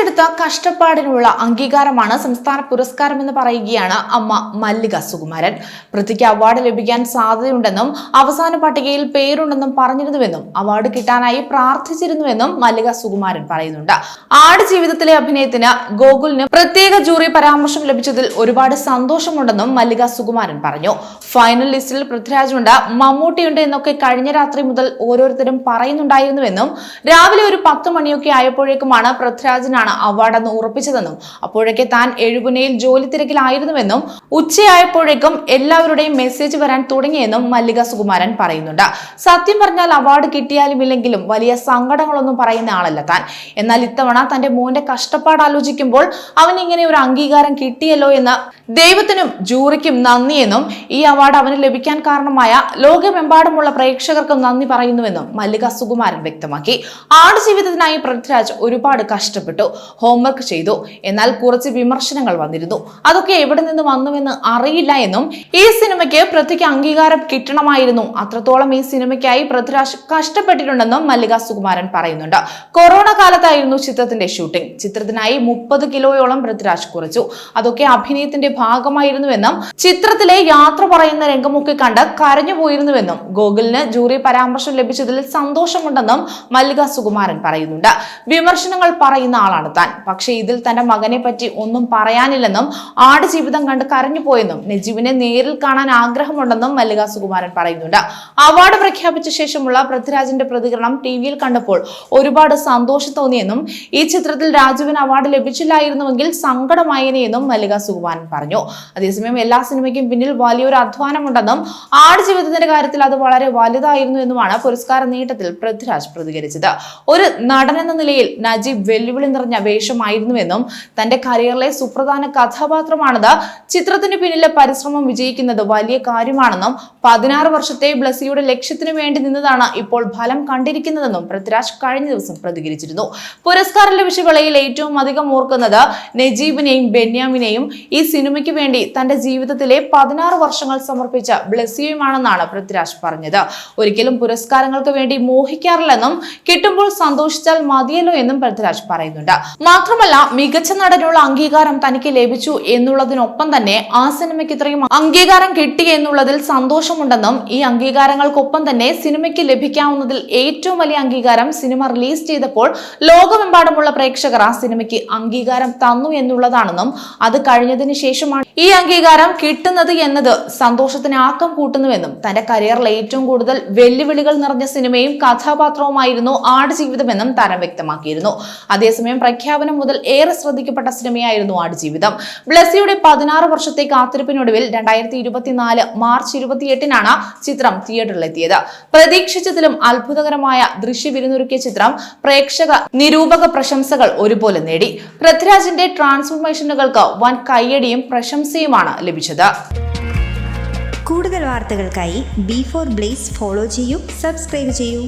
എടുത്ത കഷ്ടപ്പാടിനുള്ള അംഗീകാരമാണ് സംസ്ഥാന പുരസ്കാരം എന്ന് പറയുകയാണ് അമ്മ മല്ലിക സുകുമാരൻ. പൃഥ്വിക്ക് അവാർഡ് ലഭിക്കാൻ സാധ്യതയുണ്ടെന്നും അവസാന പട്ടികയിൽ പേരുണ്ടെന്നും പറഞ്ഞിരുന്നുവെന്നും അവാർഡ് കിട്ടാനായി പ്രാർത്ഥിച്ചിരുന്നുവെന്നും മല്ലിക സുകുമാരൻ പറയുന്നുണ്ട്. ആട് ജീവിതത്തിലെ അഭിനയത്തിന് ഗോകുലിന് പ്രത്യേക ജൂറി പരാമർശം ലഭിച്ചതിൽ ഒരുപാട് സന്തോഷമുണ്ടെന്നും മല്ലിക സുകുമാരൻ പറഞ്ഞു. ഫൈനൽ ലിസ്റ്റിൽ പൃഥ്വിരാജുണ്ട് മമ്മൂട്ടിയുണ്ട് എന്നൊക്കെ കഴിഞ്ഞ രാത്രി മുതൽ ഓരോരുത്തരും പറയുന്നുണ്ടായിരുന്നുവെന്നും രാവിലെ ഒരു പത്ത് മണിയൊക്കെ ആയപ്പോഴേക്കുമാണ് പൃഥ്വിരാജിനാണ് അവാർഡ് എന്ന് ഉറപ്പിച്ചതെന്നും അപ്പോഴേക്ക് താൻ എഴുപുനയിൽ ജോലി തിരക്കിലായിരുന്നുവെന്നും ഉച്ചയായപ്പോഴേക്കും എല്ലാവരുടെയും മെസ്സേജ് വരാൻ തുടങ്ങിയെന്നും മല്ലിക സുകുമാരൻ പറയുന്നുണ്ട്. സത്യം പറഞ്ഞാൽ അവാർഡ് കിട്ടിയാലും ഇല്ലെങ്കിലും വലിയ സങ്കടങ്ങളൊന്നും പറയുന്ന ആളല്ല താൻ. എന്നാൽ ഇത്തവണ തന്റെ മോന്റെ കഷ്ടപ്പാട് ആലോചിക്കുമ്പോൾ അവൻ ഇങ്ങനെ ഒരു അംഗീകാരം കിട്ടിയല്ലോ എന്ന് ദൈവത്തിനും ജൂറിക്കും നന്ദിയെന്നും ഈ അവാർഡ് അവന് ലഭിക്കാൻ കാരണമായ ലോകമെമ്പാടുമുള്ള പ്രേക്ഷകർക്കും നന്ദി പറയുന്നുവെന്നും മല്ലിക സുകുമാരൻ വ്യക്തമാക്കി. ആടുജീവിതത്തിനായി പൃഥ്വിരാജ് ഒരുപാട് കഷ്ടപ്പെട്ടു. ഹോംവർക്ക് ചെയ്തു. എന്നാൽ കുറച്ച് വിമർശനങ്ങൾ വന്നിരുന്നു. അതൊക്കെ എവിടെ നിന്ന് വന്നുവെന്ന് അറിയില്ല എന്നും ഈ സിനിമയ്ക്ക് പൃഥ്വിക്ക് അംഗീകാരം കിട്ടണമായിരുന്നു. അത്രത്തോളം ഈ സിനിമയ്ക്കായി പൃഥ്വിരാജ് കഷ്ടപ്പെട്ടിട്ടുണ്ടെന്നും മല്ലിക സുകുമാരൻ പറയുന്നുണ്ട്. കൊറോണ കാലത്തായിരുന്നു ചിത്രത്തിന്റെ ഷൂട്ടിംഗ് ചിത്രത്തിനായി മുപ്പത് കിലോയോളം പൃഥ്വിരാജ് കുറച്ചു. അതൊക്കെ അഭിനയത്തിന്റെ ഭാഗമായിരുന്നുവെന്നും ചിത്രത്തിലെ യാത്ര പറയുന്ന രംഗമൊക്കെ കണ്ട് കരഞ്ഞുപോയിരുന്നുവെന്നും ഗോകുലിന് ജൂറി പരാമർശം ലഭിച്ചതിൽ സന്തോഷമുണ്ടെന്നും മല്ലിക സുകുമാരൻ പറയുന്നുണ്ട്. വിമർശനങ്ങൾ പറയുന്ന ആളാണ് താൻ പക്ഷേ ഇതിൽ തന്റെ മകനെ പറ്റി ഒന്നും പറയാനില്ലെന്നും ആട് ജീവിതം കണ്ട് കരഞ്ഞുപോയെന്നും നജീബിനെ നേരിൽ കാണാൻ ആഗ്രഹമുണ്ടെന്നും മല്ലിക സുകുമാരൻ പറയുന്നുണ്ട്. അവാർഡ് പ്രഖ്യാപിച്ച ശേഷമുള്ള പൃഥ്വിരാജിന്റെ പ്രതികരണം ടി വിയിൽ കണ്ടപ്പോൾ ഒരുപാട് സന്തോഷം തോന്നിയെന്നും ഈ ചിത്രത്തിൽ രാജുവിന് അവാർഡ് ലഭിച്ചില്ലായിരുന്നുവെങ്കിൽ സങ്കടമായേനെയെന്നും മല്ലിക സുകുമാരൻ പറഞ്ഞു. അതേസമയം എല്ലാ സിനിമയ്ക്കും പിന്നിൽ വലിയൊരു അധ്വാനമുണ്ടെന്നും ആടുജീവിതത്തിന്റെ കാര്യത്തിൽ അത് വളരെ വലുതായിരുന്നു എന്നുമാണ് പുരസ്കാര നേട്ടത്തിൽ പൃഥ്വിരാജ് പ്രതികരിച്ചത്. ഒരു നടൻ എന്ന നിലയിൽ നജീബ് വെല്ലുവിളി നിറഞ്ഞ വേഷമായിരുന്നുവെന്നും തന്റെ കരിയറിലെ സുപ്രധാന കഥാപാത്രമാണത്. ചിത്രത്തിന് പിന്നിലെ പരിശ്രമം വിജയിക്കുന്നത് വലിയ കാര്യമാണെന്നും പതിനാറ് വർഷത്തെ ബ്ലസിയുടെ ലക്ഷ്യത്തിനു വേണ്ടി നിന്നതാണ് ഇപ്പോൾ ഫലം കണ്ടിരിക്കുന്നതെന്നും പൃഥ്വിരാജ് കഴിഞ്ഞ ദിവസം പ്രതികരിച്ചിരുന്നു. പുരസ്കാര ലഭിച്ചവളയിൽ ഏറ്റവും അധികം ഓർക്കുന്നത് നജീബിനെയും ബെന്യാമിനെയും ഈ സിനിമയ്ക്ക് വേണ്ടി തന്റെ ജീവിതത്തിലെ പതിനാറ് വർഷങ്ങൾ സമർപ്പിച്ച ബ്ലസിയുമാണെന്നാണ് പൃഥ്വിരാജ് പറഞ്ഞത്. ഒരിക്കലും പുരസ്കാരങ്ങൾക്ക് വേണ്ടി മോഹിക്കാറില്ലെന്നും കിട്ടുമ്പോൾ സന്തോഷിച്ചാൽ മതിയല്ലോ എന്നും പൃഥ്വിരാജ് പറയുന്നുണ്ട്. മാത്രമല്ല മികച്ച നടനുള്ള അംഗീകാരം തനിക്ക് ലഭിച്ചു എന്നുള്ളതിനൊപ്പം തന്നെ ആ സിനിമയ്ക്ക് ഇത്രയും അംഗീകാരം കിട്ടി എന്നുള്ളതിൽ സന്തോഷമുണ്ടെന്നും ഈ അംഗീകാരങ്ങൾക്കൊപ്പം തന്നെ സിനിമയ്ക്ക് ലഭിക്കാവുന്നതിൽ ഏറ്റവും വലിയ അംഗീകാരം സിനിമ റിലീസ് ചെയ്തപ്പോൾ ലോകമെമ്പാടുമുള്ള പ്രേക്ഷകർ ആ സിനിമയ്ക്ക് അംഗീകാരം തന്നു എന്നുള്ളതാണെന്നും അത് കഴിഞ്ഞതിന് ശേഷമാണ് ഈ അംഗീകാരം കിട്ടുന്നത് എന്നത് സന്തോഷത്തിന് ആക്കം കൂട്ടുന്നുവെന്നും തന്റെ കരിയറിൽ ഏറ്റവും കൂടുതൽ വെല്ലുവിളികൾ നിറഞ്ഞ സിനിമയും കഥാപാത്രവുമായിരുന്നു ആട് ജീവിതമെന്നും താരം വ്യക്തമാക്കിയിരുന്നു. അതേസമയം പ്രഖ്യാപനം മുതൽ ഏറെ ശ്രദ്ധിക്കപ്പെട്ട സിനിമയായിരുന്നു ആടുജീവിതം. ബ്ലസ്സിയുടെ പതിനാറ് വർഷത്തെ കാത്തിരിപ്പിനൊടുവിൽ രണ്ടായിരത്തി ഇരുപത്തിനാല് മാർച്ച് ഇരുപത്തിയെട്ടിനാണ് ചിത്രം തിയേറ്ററിലെത്തിയത്. പ്രതീക്ഷിച്ചതിലും അത്ഭുതകരമായ ദൃശ്യവിരുന്നൊരുക്കിയ ചിത്രം പ്രേക്ഷക നിരൂപക പ്രശംസകൾ ഒരുപോലെ നേടി. പൃഥ്വിരാജിന്റെ ട്രാൻസ്ഫോർമേഷനുകൾക്ക് വൻ കയ്യടിയും പ്രശംസയുമാണ് ലഭിച്ചത്. കൂടുതൽ വാർത്തകൾക്കായി ബി ഫോർ ബ്ലേസ് ഫോളോ ചെയ്യൂ സബ്സ്ക്രൈബ് ചെയ്യൂ.